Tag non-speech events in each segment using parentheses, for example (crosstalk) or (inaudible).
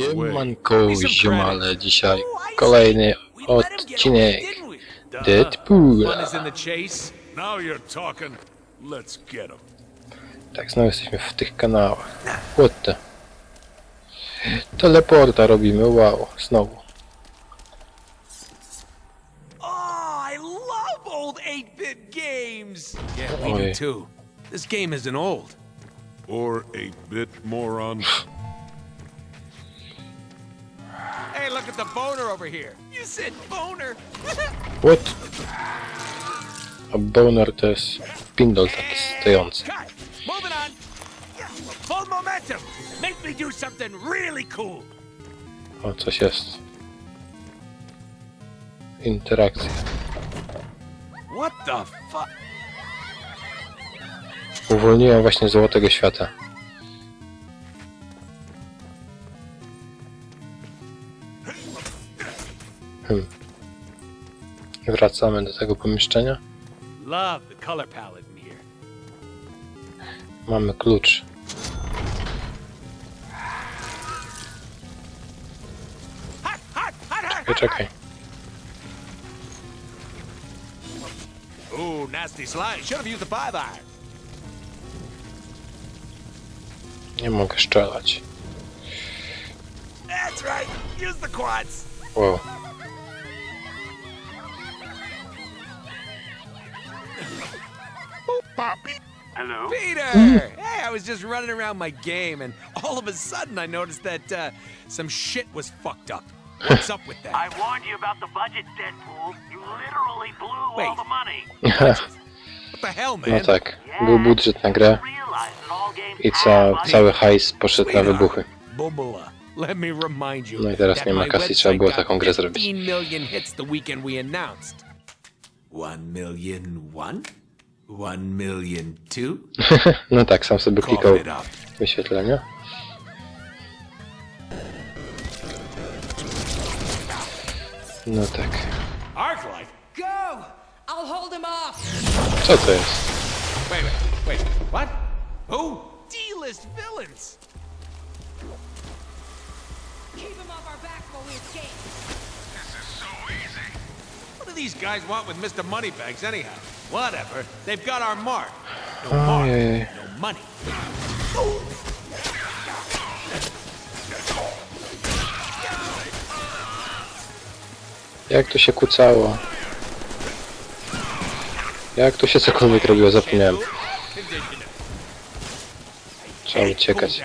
Siemanko, ziomale, dzisiaj kolejny odcinek Deadpool. Fun is in the chase. Now you're talking. Let's get him. Tak, znowu jesteśmy w tych kanałach. What the? Teleporta robimy, wow, znowu. Oh, I love old 8-bit games. Yeah, we Oj. do too. This game isn't old. Or a bit moron. (laughs) Hey, look at the boner over here. You said boner. (laughs) What? A boner to jest pindol taki stojący. Cut. Moving on. Full momentum. Make me do something really cool. O, coś jest. Interakcja. What the fuck? Uwolniłem właśnie Złotego Świata. Hmm. Wracamy do tego pomieszczenia. Love the color palette in here. Mamy klucz. Czekaj, czekaj. Ooh, nasty slide. Should have used the five iron. Nie mogę strzelać. That's right. Use the quads. Wow. Hello? Peter! hey, I was just running around my game, and all of a sudden I noticed that uh, some shit was fucked up. What's up with that? I warned you about the budget, Deadpool. You literally blew all Wait. the money. What the hell, man? No tak, był budżet na grę all i ca money. cały hajs poszedł na wybuchy. Bubula. Let me remind you. No i teraz nie ma kasy, trzeba było taką grę zrobić. 15 million hits the weekend we announced. One million one? One million two? (laughs) No tak, sam sobie klikał Cough it up. wyświetlenia. No tak. Arclight? Go! I'll hold him off! Co to jest? Wait, wait, wait. What? Who? D-list villains. Keep him off our backs while we escape. This is so easy. What do these guys want with Mr. Moneybags anyhow? Whatever. They've got our mark. No mark, no money. Jak to się kucało? Jak to się cokolwiek robiło? Zapomniałem. Trzeba uciekać.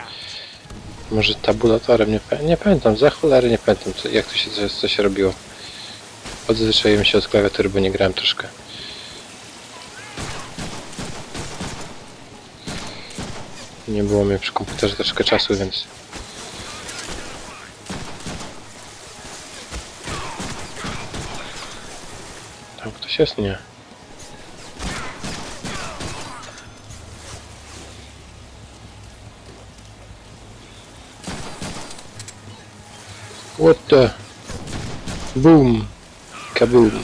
Może tabulatorem, nie, pamię- nie pamiętam, za cholerę nie pamiętam co, jak to się, co, co się robiło. Odzwyczaiłem się od klawiatury, bo nie grałem troszkę. Nie było mnie przy komputerze troszkę czasu, więc... Tam ktoś jest? Nie. What the? Boom. Kaboom.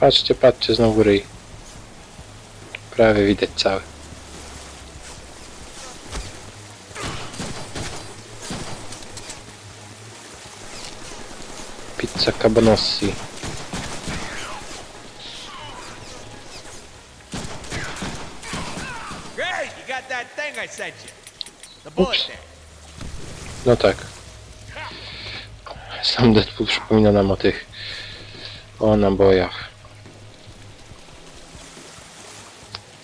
Patrzcie, patrzcie, znowu ryj. Prawie widać cały. Pizza Cabanossi. There. No tak. Sam Deadpool przypomina nam o tych... o nabojach.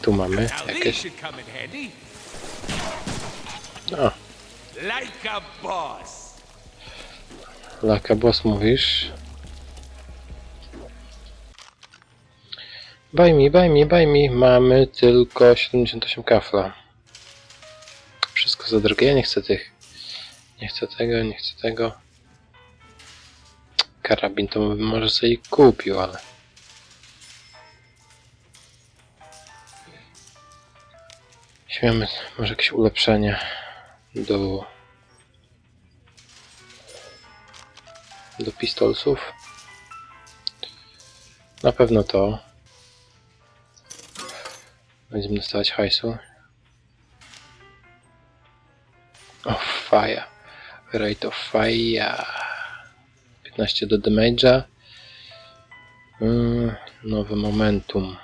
Tu mamy jakieś... O, Like a boss. Laka Boss mówisz? Baj mi, baj mi, baj mi. Mamy tylko 78 kafla. Wszystko za drogie. Ja nie chcę tych. Nie chcę tego, nie chcę tego. Karabin to może sobie kupił, ale... Śmiemy może jakieś ulepszenie do do pistolsów. Na pewno to. Będziemy dostawać hajsu. fire. Rate of fire. 15 do damage'a. Mm, nowe momentum.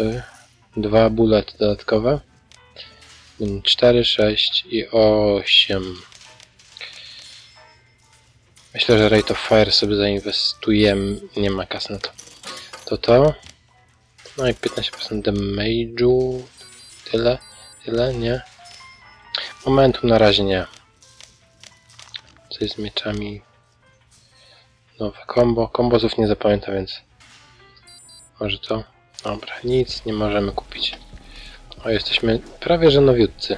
To? Dwa bullet dodatkowe. 4, 6 i 8. Myślę, że Rate of Fire sobie zainwestujemy. Nie ma kas na to. To to. No i 15% damage'u. Tyle. Tyle, nie? Momentum na razie nie. Coś z mieczami. Nowe combo. Kombozów nie zapamiętam, więc może to. Dobra, nic nie możemy kupić. O, jesteśmy prawie że nowiutcy.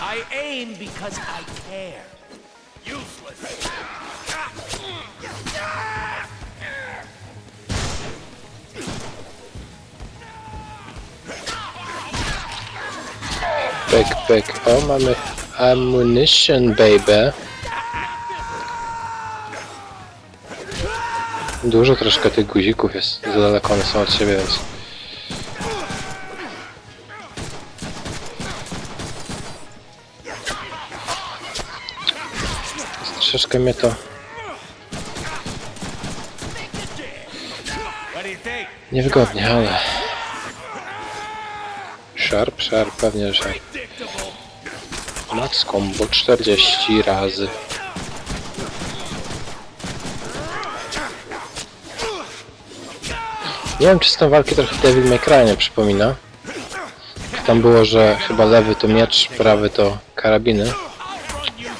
I aim because I care. Useless. Pyk, pyk. O, mamy ammunition, baby. Dużo troszkę tych guzików jest. Za daleko one są od siebie, więc... Troszeczkę mnie to niewygodnie, ale... Sharp, sharp, pewnie, że. Max combo 40 razy. Nie wiem, czy z tą walki trochę Devil May Cry nie przypomina. Tam było, że chyba lewy to miecz, prawy to karabiny.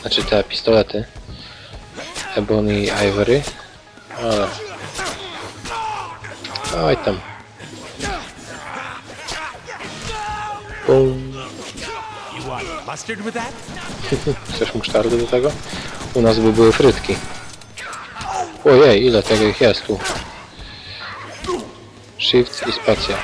Znaczy te pistolety. Ebony i Ivory. Ale... Oj tam. Bum. (laughs) Chcesz musztardy do tego? U nas by były frytki. Ojej, ile tego ich jest tu. Shift i spacja.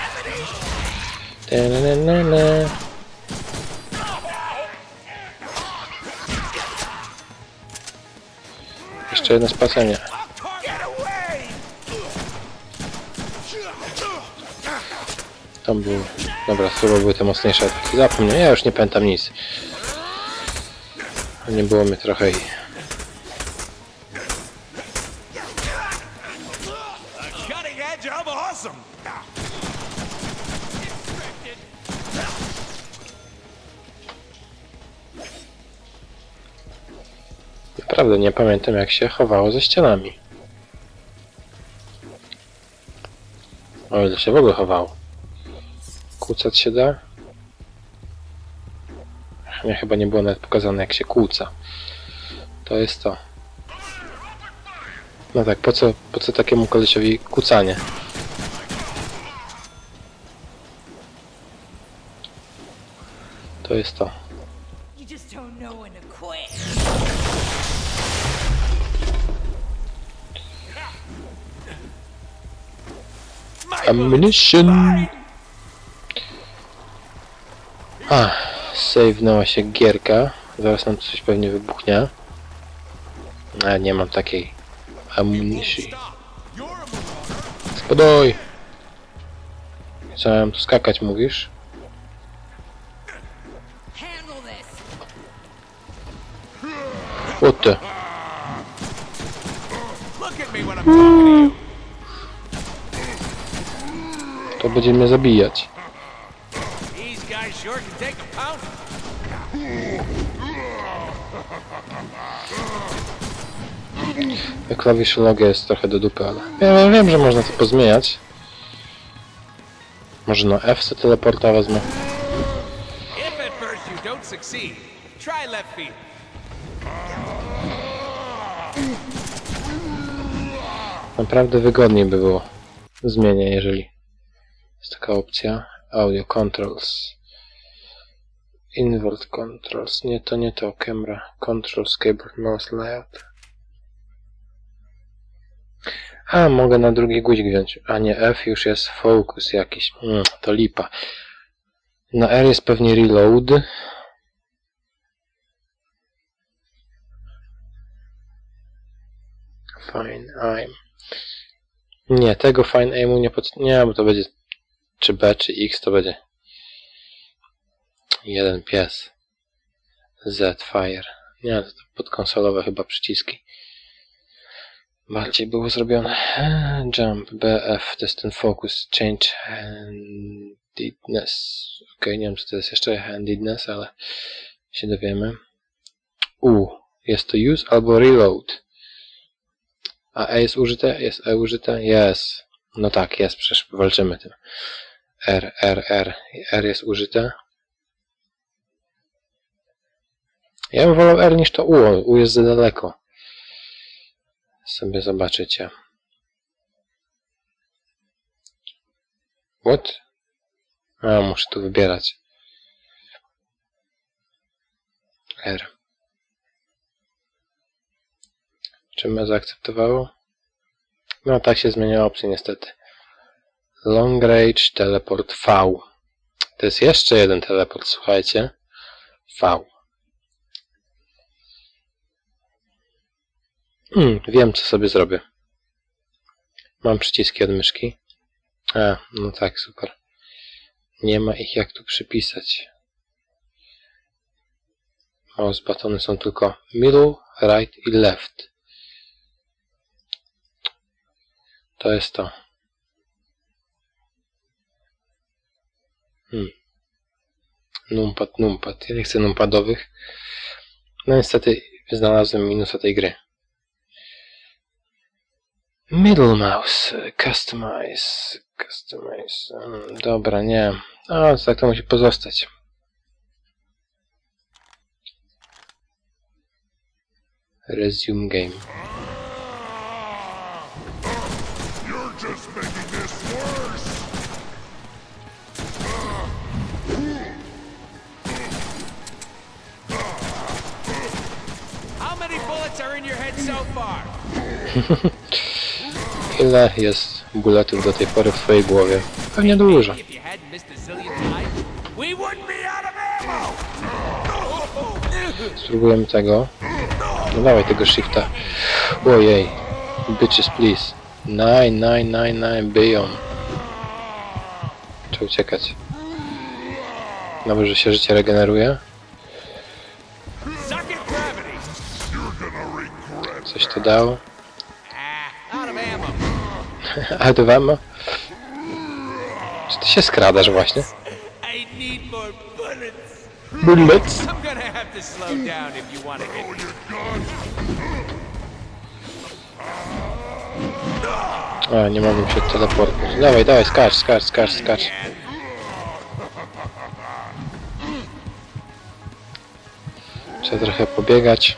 Jeszcze jedna spacja, nie. Get away! Tam był... Dobra, to były te mocniejsze ataki. Zapomniałem, ja już nie pamiętam nic. Nie było mi trochę i... Naprawdę nie pamiętam jak się chowało ze ścianami. O ile się w ogóle chowało. Kłócać się da? Chyba nie było nawet pokazane jak się kłóca. To jest to. No tak, po co, po co takiemu kolesiowi kłócanie? To jest to. Ammunition! A, save'nęła się gierka. Zaraz nam coś pewnie wybuchnie. Ale nie mam takiej amunicji. A. Spadaj! Mam tu skakać, mówisz? What the? Look at me when I'm talking to you. To będzie mnie zabijać. Pound. Klawiszologia jest trochę do dupy, ale... Ja wiem, że można to pozmieniać. Może na F se teleporta wezmę. Naprawdę wygodniej by było. Zmienię, jeżeli jest taka opcja. Audio controls. Invert controls. Nie to, nie to. Camera. Controls, keyboard, mouse, layout. A, mogę na drugi guzik wziąć. A nie, F już jest focus jakiś. Mm, to lipa. Na R jest pewnie reload. Fine, I'm. Nie, tego fine aimu nie pod... Nie, bo to będzie czy B, czy X to będzie jeden pies. Z, fire. Nie, to podkonsolowe chyba przyciski. Bardziej było zrobione. Eee, Jump, BF, to jest ten focus, change handedness. Ok, nie wiem co to jest jeszcze handedness, ale się dowiemy. U, jest to use albo reload. A E jest użyte? Jest E użyte? Jest. No tak, jest, przecież walczymy tym. R, R, R. R jest użyte. Ja bym wolał R niż to U. U jest za daleko. Sobie zobaczycie. What? A, muszę tu wybierać. R. Czy mnie zaakceptowało? No, tak się zmienia opcje niestety. Long Range Teleport V. To jest jeszcze jeden teleport, słuchajcie. V. Hmm, wiem co sobie zrobię. Mam przyciski od myszki. A, no tak, super. Nie ma ich jak tu przypisać. Mouse batony są tylko middle, right i left. To jest to. Hmm. Numpad, numpad. Ja nie chcę numpadowych. No niestety znalazłem minusa tej gry. Middle mouse. Customize. Customize. Mm, Dobra, nie. A, tak to musi pozostać. Resume game. (laughs) Ile jest bulletów do tej pory w twojej głowie? Pewnie dużo. (laughs) Spróbujemy tego. No dawaj tego shifta. Ojej. Bitches please. Nine, nine, nine, nine, biją. Trzeba uciekać. Dobrze, że się życie regeneruje. Coś to dało. Ah, (laughs) out of ammo. Czy ty się skradasz właśnie? Bullets. A, nie mogę się teleportować. Dawaj, dawaj, skacz, skacz, skacz, skacz. Trzeba trochę pobiegać.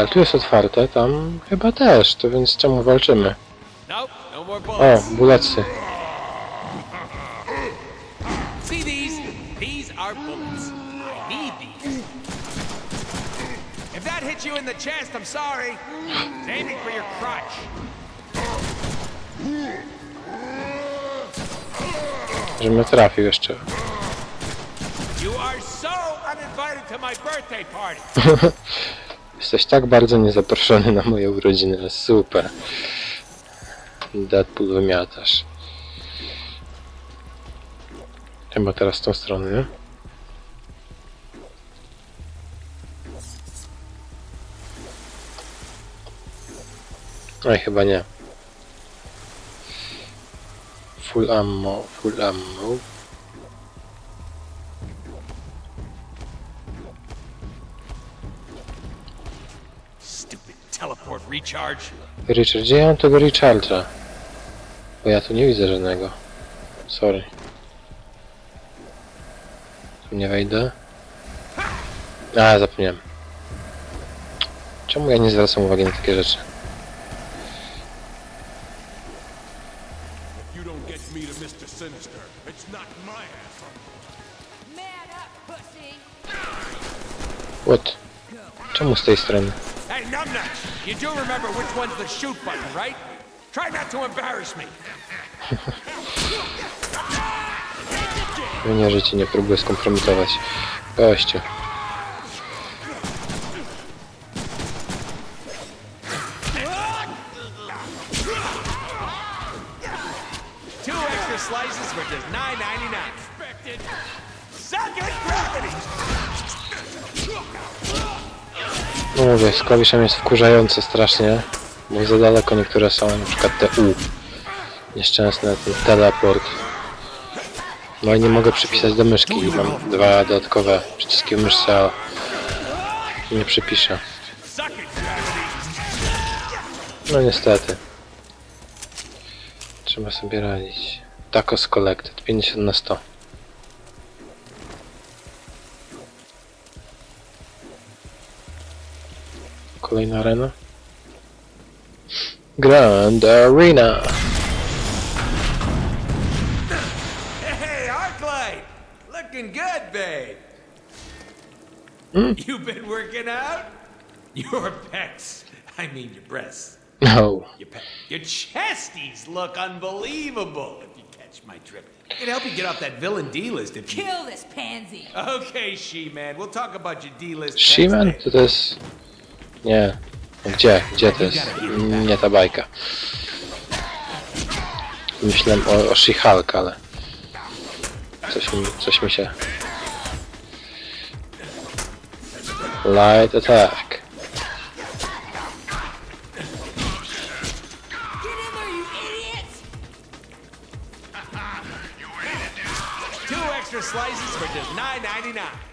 Ale tu jest otwarte, tam chyba też, to więc czemu walczymy? No O, bulecy. If that hits you in the chest, I'm sorry. It's aiming for your crotch. Żebym trafił jeszcze. You are so uninvited to my birthday party. (laughs) Jesteś tak bardzo niezaproszony na moje urodziny, super. Deadpool wymiatasz. Chyba teraz z tą stronę? Oj, chyba nie. Full ammo, full ammo. Richard, gdzie ja mam tego Richarda? Bo ja tu nie widzę żadnego. Sorry. Tu nie wejdę. A, zapomniałem. Czemu ja nie zwracam uwagi na takie rzeczy? What? Czemu z tej strony? Hey, numbnuts! You do remember which one's the shoot button, right? Try not to embarrass me. Nie, że cię nie próbuję skompromitować. Gościu. Mówię, z klawiszem jest wkurzające strasznie, bo za daleko niektóre są, na przykład te U. Nieszczęsne, ten teleport. No i nie mogę przypisać do myszki, mam dwa dodatkowe przyciski w myszce, nie przypiszę. No niestety. Trzeba sobie radzić. Tacos Collected, 50 na 100. Kolejna arena. Grand Arena. Hey, Arclight! Looking good, babe. Hmm? You've been working out? Your pecs. I mean your breasts. No. Your, pe- your chesties look unbelievable, if you catch my drift. I can help you get off that villain D list if you... Kill this pansy. Okay, She-Man, we'll talk about your D-list She-Man? To this... jest... Nie. Gdzie? Gdzie to jest? Nie ta bajka. Myślałem o, o She-Hulk, ale... Coś mi, coś mi się... Light attack. Two extra slices for just $9.99.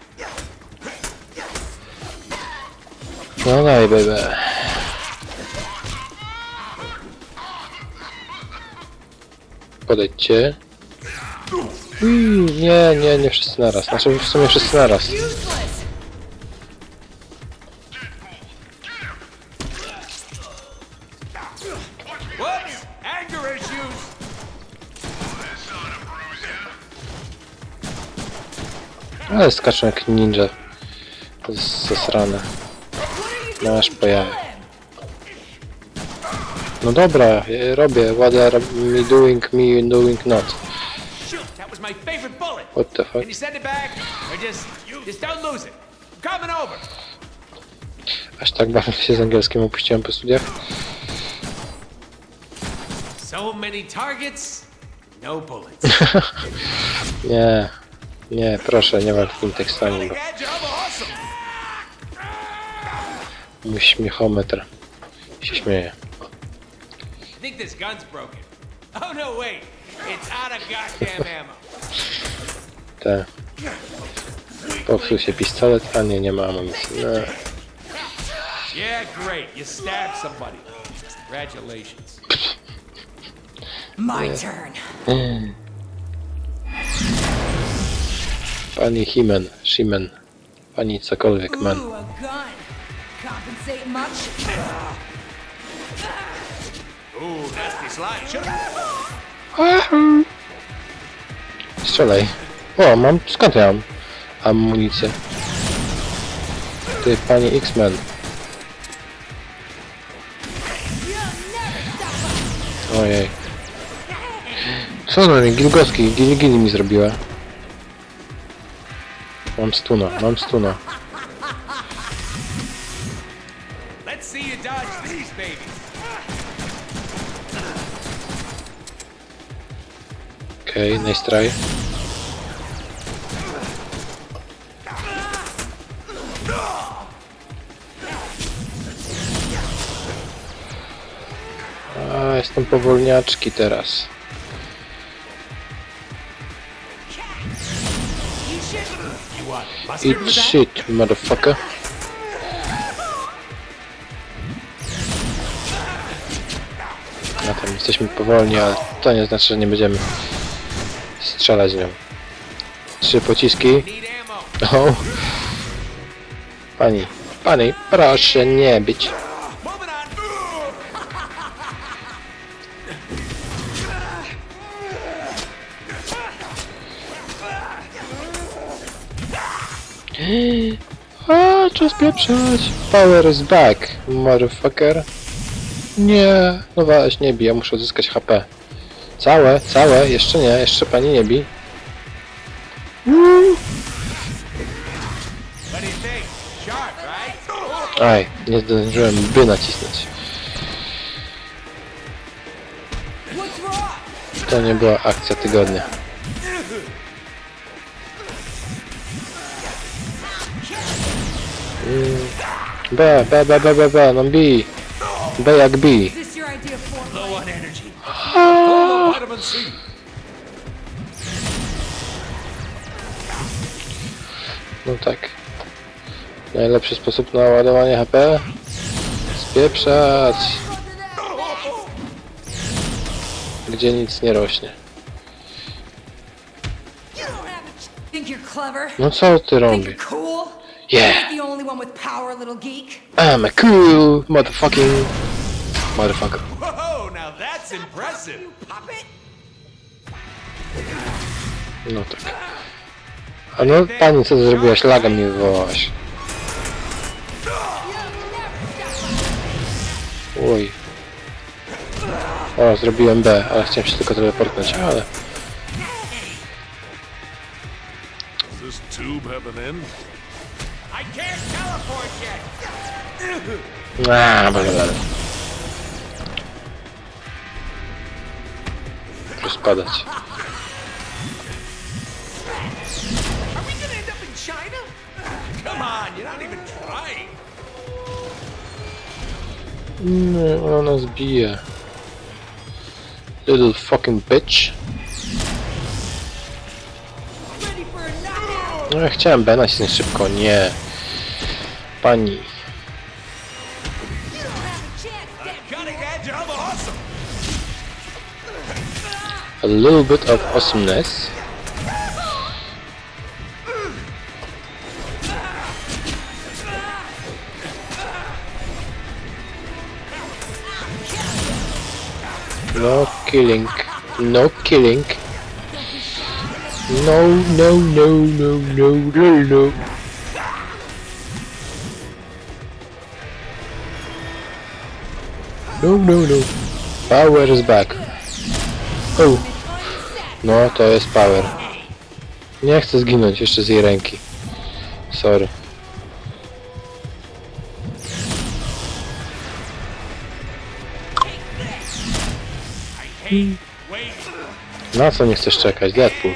No daj, baby. Podejdźcie. Ui, nie, nie, nie wszyscy naraz. Znaczy w sumie wszyscy naraz. Ale skaczą jak ninja. To jest zasrane. You No him! No dobra, e, robię. What are me doing, me doing not. What the fuck? Aż tak bardzo się z angielskim opuściłem po studiach. So many targets, no bullets. (laughs) Nie, nie, proszę, nie walcz tym tekstami, bo śmiechometr się śmieje. I think this gun's broken. Oh no, wait. It's out of goddamn ammo. (laughs) Te. Popsuł się pistolet, a nie, nie ma amunicji. No. Yeah, great. You stabbed somebody. Congratulations. My turn. Pani Himen, Shimen, pani cokolwiek, man. Ooh, a gun. Compensate much? Ooh, nasty slide. Shoot. Strzelaj. O, mam, skąd ja mam amunicję? Ty, pani X-Men. Ojej. Co na mnie? Gilgowski, gili gili mi zrobiła. Mam stuna, mam stuna. Okej, okay, nice try. Jestem powolniaczki teraz. Eat shit, motherfucker. Na tym jesteśmy powolni, ale to nie znaczy, że nie będziemy strzelać nią. Trzy pociski. O! Pani, pani, proszę nie być. A, czas pieprzać. Power is back, motherfucker. Nie, no weź, nie muszę odzyskać HP. Całe, całe, jeszcze nie, jeszcze pani nie right? Aj, nie zdążyłem by nacisnąć. To nie była akcja tygodnia. Mm. B, B, B, B, B, B, no B. B jak B. No tak. Najlepszy sposób na ładowanie HP? Spieprzać, gdzie nic nie rośnie. No co ty robisz? Yeah. I'm a cool motherfucking motherfucker. That's impressive. Puppet? No tak. A no pani co zrobiłaś? Laga mi wywołałaś. Oj. O, zrobiłem B, ale chciałem się tylko teleportnąć, ale... Does this tube have an end? I can't teleport yet. Aaa, bla, bla, bla. Trying. Nie, ona nas bije. Little fucking bitch. No ja chciałem B nacisnąć szybko, nie. Pani. A little bit of awesomeness. No killing. No killing. No, no, no, no, no, no, no. No, no, no. Power is back. No, to jest power. Nie chcę zginąć jeszcze z jej ręki. Sorry. Na co nie chcesz czekać? Deadpool.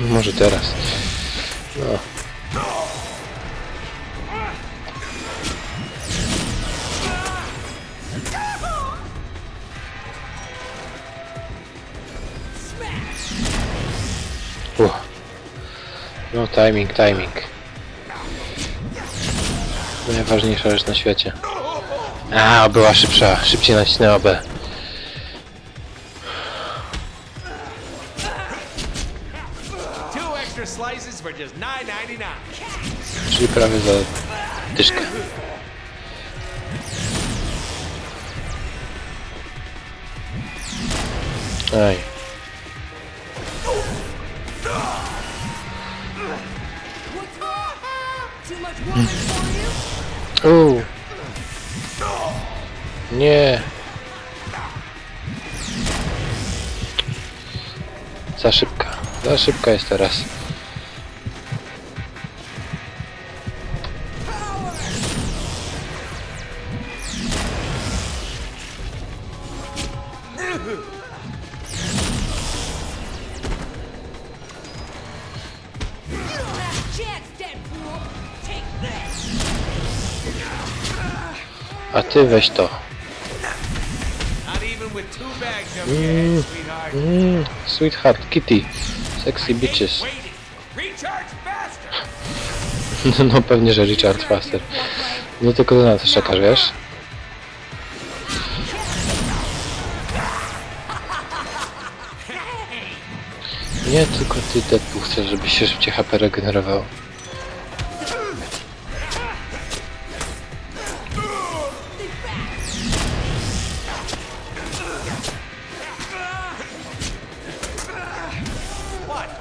Moving on. No timing, timing. Najważniejsza rzecz na świecie. A, była szybsza. Szybciej nacisnęła B. Two extra slices for just $9.99. Czyli prawie za dyszkę. Aj. Szybka. Jest teraz. A ty weź to. Sweetheart. Mm, sweetheart Kitty. Sexy bitches. (laughs) No pewnie, że Richard Faster. No tylko ty na to czekasz, wiesz? Nie tylko ty Deadpool chcesz, żeby się szybciej HP regenerowało.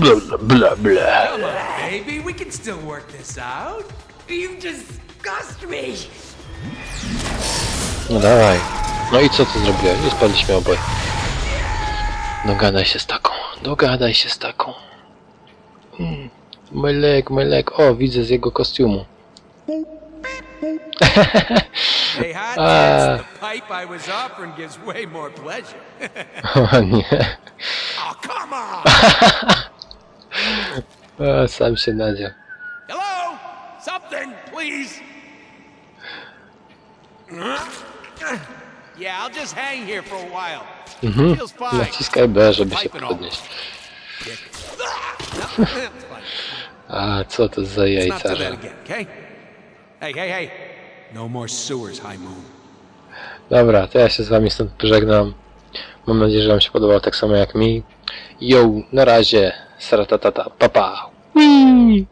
Bla bla bla bla. Come on, baby, we can still work this out. You disgust me. No dawaj. No i co ty zrobiłeś? Nie spadliśmy oboje. Dogadaj się z taką. Dogadaj się z taką. Hmm. My leg, my leg. O, widzę z jego kostiumu. Hey, hot (laughs) Ah. dance, the pipe I was offering gives way more pleasure. (laughs) O nie. oh, come on! (laughs) Sam się nadział. Hello? Something, please. Yeah, I'll just hang here for a while. Fine. Naciskaj B, żeby się podnieść. (laughs) A, co to za Let's not jajca, do that że... again, okay? Hey, hey, hey. No more sewers, High Moon. Dobra, to ja się z wami stąd pożegnam. Mam nadzieję, że wam się podobało tak samo jak mi. Yo, na razie. Saratatata, papa. 嗯。